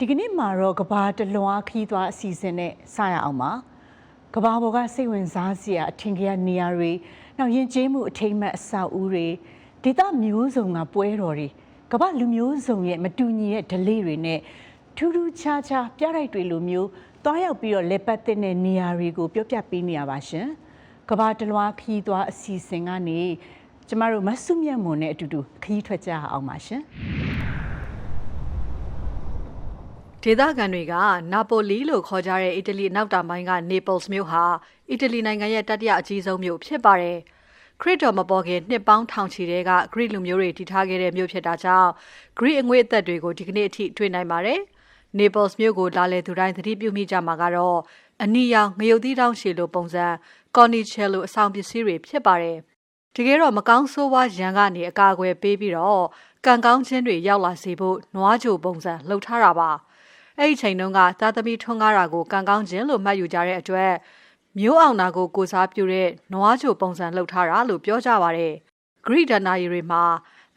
ဒီကနေ့မှာတော့ကဘာတလွားခီးသွားအစီအစဉ်နဲ့စရအောင်ပါကဘာပေါ်ကစိတ်ဝင်စားစရာအထင်ကြီးနေရာတွေနောက်ယဉ်ကျေးမှုအထိမ်းအမှတ်အဆောက်အဦတွေဒေသမျိုးစုံကပွဲတော်တွေကဘာလူမျိုးစုံရဲ့မတူညီတဲ့ဓလေ့တွေနဲ့ထူးထူးခြားခြားပြတိုက်တွေလိုမျိုးတွားရောက်ပြီးတော့လက်ပတ်တဲ့နေရာတွေကိုပြောပြပေးနေရပါရှင်ကဘာတလွားခီးသွားအစီအစဉ်ကနေကျမတို့မဆုမြတ်မွန်နဲ့အတူတူခီးထွက်ကြအောင်ပါရှင် ဒေသခံတွေက နာပိုလီလို့ခေါ်ကြတဲ့ အီတလီအနောက်တောင်ပိုင်းက Naples မြို့ဟာ အီတလီနိုင်ငံရဲ့ တတိယအကြီးဆုံးမြို့ဖြစ်ပါတယ်။ခရစ်တော်မပေါ်ခင် နှစ်ပေါင်းထောင်ချီတဲ့ကဂရိလူမျိုးတွေ တည်ထားခဲ့တဲ့မြို့ဖြစ်တာကြောင့် ဂရိအငွေ့အသက်တွေကို ဒီကနေ့အထိ တွေ့နိုင်ပါတယ်။ Naples မြို့ကိုလာလေသူတိုင်း သတိပြုမိကြမှာကတော့ အနီရောင် ငရုတ်သီးတောင်းရှည်လိုပုံစံ Cornicello အဆောင်ပစ္စည်းတွေဖြစ်ပါတယ်။တကယ်တော့ မကောင်းဆိုးဝါးရန်ကနေ အကာအကွယ်ပေးပြီးတော့ကံကောင်းခြင်းတွေ ရောက်လာစေဖို့ နွားကြိုပုံစံလှုပ်ထားတာပါ။ အဲ့ဒီချိန်တုန်းကသားသမီးထွန်းကားတာကိုကံကောင်းခြင်းလို့မှတ်ယူကြတဲ့အတွက်မျိုးအောင်နာကိုကိုစားပြုတဲ့နွားကြိုပုံစံလှုပ်ထားတာလို့ပြောကြပါတယ်။ဂရိဒနာရီတွေမှာ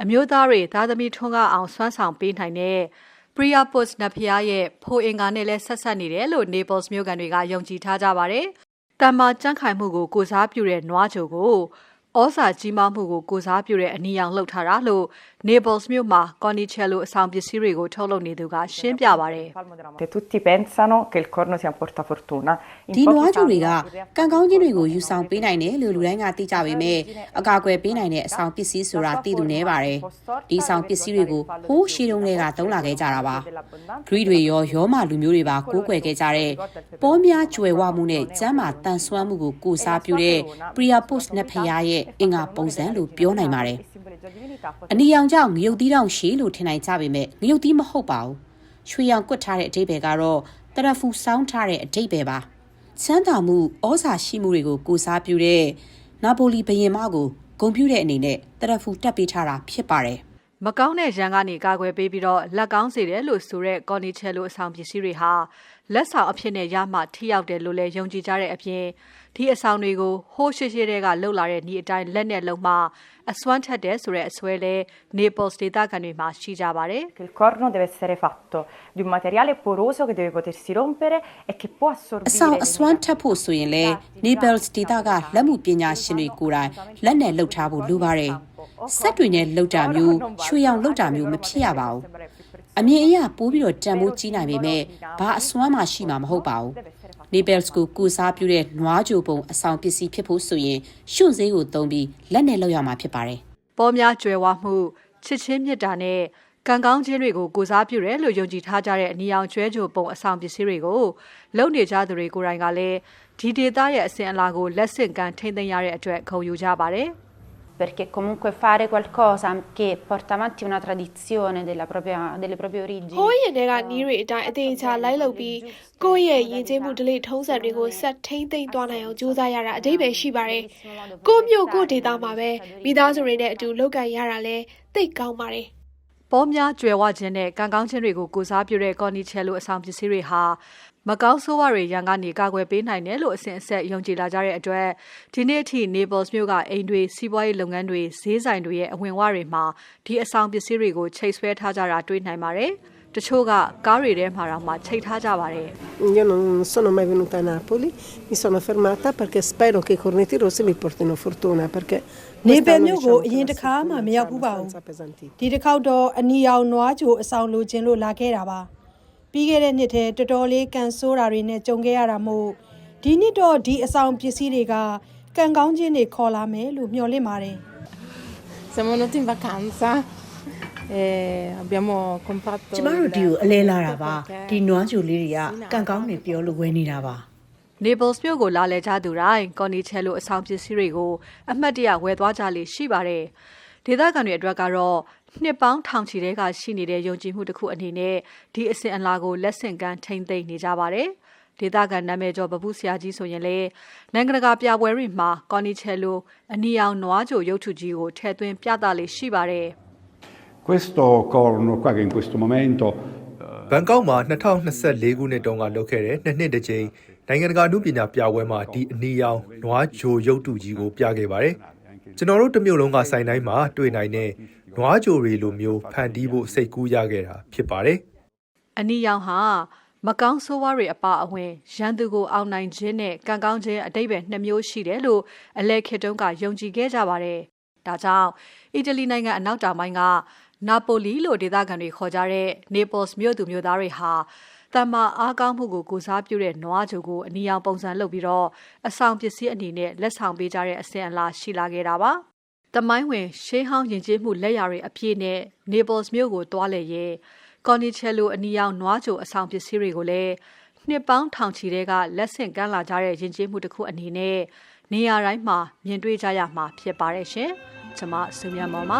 အမျိုးသားတွေသားသမီးထွန်းကားအောင်စွမ်းဆောင်ပေးနိုင်တဲ့ Priapus နတ်ဖျားရဲ့ဖိုအင်္ဂါနဲ့လည်းဆက်ဆက်နေတယ်လို့ Naples မြို့ကန်တွေကယုံကြည်ထားကြပါတယ်။တမ္မာကြန့်ခိုင်မှုကိုကိုစားပြုတဲ့နွားကြိုကို ဩစာကြီးမားမှုကိုကိုစားပြုတဲ့အနီရောင်လှုပ်ထားတာလို့ Naples မြို့မှာ Cornicello အဆောင်ပစ္စည်းတွေကိုထုတ်လုပ်နေသူကရှင်းပြပါတယ် Tutti pensano che il corno sia un portafortuna. In ဒီ pochi နွားဂျူ sanno တွေက che ကံကောင်းခြင်းတွေကိုယူဆောင်ပေးနိုင်တယ်လို့လူတိုင်းကသိကြပေမဲ့အကာအကွယ်ပေးနိုင်တဲ့အဆောင်ပစ္စည်းဆိုတာသိသူနည်းပါတယ်။ဒီအဆောင်ပစ္စည်းတွေကိုဟိုးရှေးတုန်းကသုံးလာခဲ့ကြတာပါ။ဂရိတွေရောရောမလူမျိုးတွေပါကိုးကွယ်ခဲ့ကြတဲ့ပေါများကျွယ်ဝမှုနဲ့ကျမ်းမာတန်ဆွမ်းမှုကိုကိုးစားပြုတဲ့ Priapus နတ်ဖရားရဲ့အင်္ဂါပုံစံလို့ပြောနိုင်ပါတယ် e simboleggia divinità. အနီရောင်ကြောင့်ငရုတ်သီးတောင်ရှည်လို့ထင်နိုင်ကြပေမဲ့ငရုတ်သီးမဟုတ်ပါဘူး။ရွှေရောင်ကွက်ထားတဲ့အဓိပ္ပာယ်ကတော့တရဖူစောင်းထားတဲ့အဓိပ္ပာယ်ပါ။ချမ်းသာမှုဩဇာရှိမှုတွေကိုကိုစားပြုတဲ့နာပိုလီဘုရင်မကိုဂုဏ်ပြုတဲ့အနေနဲ့တရဖူတက်ပေးထားတာဖြစ်ပါတယ်။ မကောင်းတဲ့ရန်ကနေကာကွယ်ပေးပြီးတော့လက်ကောင်းစေတယ်လို့ဆိုတဲ့ Cornicello အဆောင်ပစ္စည်းတွေဟာလက်ဆောင်အဖြစ်နဲ့ရမှထိရောက်တယ်လို့လည်းယုံကြည်ကြတဲ့အပြင်ဒီအဆောင်တွေကိုဟိုးရှိရှိတဲ့ကလှုပ်လာတဲ့ဤအတိုင်းလက်နဲ့လုံးမှအစွမ်းထက်တယ်ဆိုတဲ့အစွဲလဲ Naples ဒေသခံတွေမှာရှိကြပါတယ် Che il corno deve essere fatto di un materiale poroso che deve potersi rompere e che può အ assorbire ဆောင် le အစွမ်းထပ်ဖို့ဆိုရင်လေ Naples ဒေသကလက်မှုပညာရှင်တွေကိုယ်တိုင်လက်နဲ့လှုပ်ထားဖို့လိုပါတယ်။ စက်တွေနဲ့လှုပ်တာမျိုးရွှေရောင်လှုပ်တာမျိုးမဖြစ်ရပါဘူး။အမြင်အရပိုးပြီးတော့တန်ဖိုးကြီးနိုင်ပေမဲ့ဘာအစွမ်းမှရှိမှာမဟုတ်ပါဘူး။ Naples ကိုကူစားပြုတဲ့နွားကြိုပုံအဆောင်ပစ္စည်းဖြစ်ဖို့ဆိုရင်ရွှွန့်စည်းကိုသုံးပြီးလက်နဲ့လှုပ်ရမှာဖြစ်ပါတယ်။ပေါ်များကြွယ်ဝမှုချစ်ချင်းမြတ်တာနဲ့ကံကောင်းခြင်းတွေကိုကိုစားပြုတယ်လို့ယုံကြည်ထားကြတဲ့အနီရောင်ကျွဲကြိုပုံအဆောင်ပစ္စည်းတွေကိုလုံနေကြသူတွေကိုယ်တိုင်ကလည်းဒီဒေသရဲ့အစဉ်အလာကိုလက်ဆင့်ကမ်းထိမ့်သိမ်းရတဲ့အတွက်ခုံယူကြပါတယ် perché comunque fare qualcosa che porta avanti una tradizione della propria, delle proprie origini. ဟိုးရင်တွေကနီးတွေအတိုင်းအသေးချာလိုက်လုပ်ပြီးကိုယ့်ရဲ့ယဉ်ကျေးမှုဓလေ့ထုံးစံတွေကိုဆက်ထိမ့်သိမ့်သွားနိုင်အောင်ကြိုးစားရတာအတိတ်ပဲရှိပါတယ်။ကိုယ့်မျိုးကိုယ့်ဒေသမှာပဲမိသားစုတွေနဲ့အတူလုပ်ကန်ရတာလဲသိတ်ကောင်းပါတယ်။ ပေါ်များကြွယ်ဝခြင်းနဲ့ကံကောင်းခြင်းတွေကိုကိုစားပြုတဲ့ Cornicello အဆောင်ပစ္စည်းတွေဟာမကောင်းဆိုးဝါးတွေရန်ကနေကာကွယ်ပေးနိုင်တယ်လို့အစဉ်အဆက်ယုံကြည်လာကြတဲ့အတွက်ဒီနေ့အထိ Naples မြို့ကအိမ်တွေစီးပွားရေးလုပ်ငန်းတွေဈေးဆိုင်တွေရဲ့အဝင်ဝတွေမှာဒီအဆောင်ပစ္စည်းတွေကိုချိတ်ဆွဲထားကြတာတွေ့နိုင်ပါတယ်။ တချို့ကကားတွေထဲမှာတော့မှချိတ်ထားကြပါတယ် Io non sono mai venuta a Napoli, mi sono fermata perché spero che i cornetti rossi mi portino fortuna perché နေပယ် quest'anno မြို့ကို diciamo အ che ရင် la တစ်ခါမှမရောက်ဘူးပါဘူး abbastanza pesantino. ဒီတစ်ခေါက်တော့အနီရောင်နွားကြိုအဆောင်လိုချင်လို့လာခဲ့တာပါပြီးခဲ့တဲ့နှစ်ထဲတော်တော်လေးကန်ဆိုးတာတွေနဲ့ကြုံခဲ့ရတာမို့ဒီနှစ်တော့ဒီအဆောင်ပစ္စည်းတွေကကံကောင်းခြင်းတွေခေါ်လာမယ်လို့မျှော်လင့်ပါတယ် Siamo venuti in vacanza e abbiamo comprato ကျမတို့ဒီကိုအလဲလာတာပါ perché ဒီနွားကြိုလေးတွေကကံကောင်းနေပြောလို့ဝယ်နေတာပါ။ Naples မြို့ကိုလာလည်ကြသူတိုင်း Cornicello အဆောင်ပစ္စည်းတွေကိုအမှတ်တရဝယ်သွားကြလေရှိပါတယ်။ဒေသခံတွေအတွက်ကတော့နှစ်ပေါင်းထောင်ချီတဲ့ကရှိနေတဲ့ယုံကြည်မှုတစ်ခုအနေနဲ့ဒီအစဉ်အလာကိုလက်ဆင့်ကမ်းထိမ့်သိမ့်နေကြပါတယ်။ဒေသခံနာမည်ကျော်ပပုဆရာကြီးဆိုရင်လေနိုင်ငံတကာပြပွဲတွေမှာ Cornicello အနီရောင်နွားကြိုရုပ်ထုကြီးကိုထည့်သွင်းပြသလေရှိပါတယ်။ Questo corno qua che in questo momento ဘန်ကောက်မှာ2024ခုနှစ်တုန်းကလုပ်ခဲ့တဲ့နှစ်နှစ်တစ်ကြိမ်နိုင်ငံတကာအမှုပညာပြပွဲမှာဒီအနီရောင်နွားဂျိုရုပ်တုကြီးကိုပြခဲ့ပါတယ်။ကျွန်တော်တို့တစ်မျိုးလုံးကစိုင်တိုင်းမှာတွေ့နိုင်တဲ့နွားဂျိုတွေလိုမျိုးဖန်တီးဖို့စိတ်ကူးရခဲ့တာဖြစ်ပါတယ်။အနီရောင်ဟာမကောင်းဆိုးဝါးတွေအပါအဝင်ရန်သူကိုအောင်နိုင်ခြင်းနဲ့ကံကောင်းခြင်းအတိတ်ပဲနှစ်မျိုးရှိတယ်လို့အလဲခေတုံးကယုံကြည်ခဲ့ကြပါတယ်။ဒါကြောင့်အီတလီနိုင်ငံအနောက်တောင်ပိုင်းက နာပိုလီလို့ဒေသခံတွေခေါ်ကြတဲ့ Naples မြို့သူမြို့သားတွေဟာတမ္မာအားကောင်းမှုကိုကိုစားပြုတဲ့နွားဂျိုကိုအနီရောင်ပုံစံလုပ်ပြီးတော့အဆောင်ပစ္စည်းအနေနဲ့လက်ဆောင်ပေးကြတဲ့အစဉ်အလာရှိလာခဲ့တာပါ။တမိုင်းဝင်ရှေးဟောင်းယဉ်ကျေးမှုလက်ရာတွေအပြည့်နဲ့ Naples မြို့ကိုတွားလေရင်ကော်နီချယ်လိုအနီရောင်နွားဂျိုအဆောင်ပစ္စည်းတွေကိုလည်းနှစ်ပေါင်းထောင်ချီတဲ့ကလက်ဆင့်ကမ်းလာကြတဲ့ယဉ်ကျေးမှုတစ်ခုအနေနဲ့နေရာတိုင်းမှာမြင်တွေ့ကြရမှာဖြစ်ပါတယ်ရှင်။ကျွန်မစုမြတ်မောင်ပါ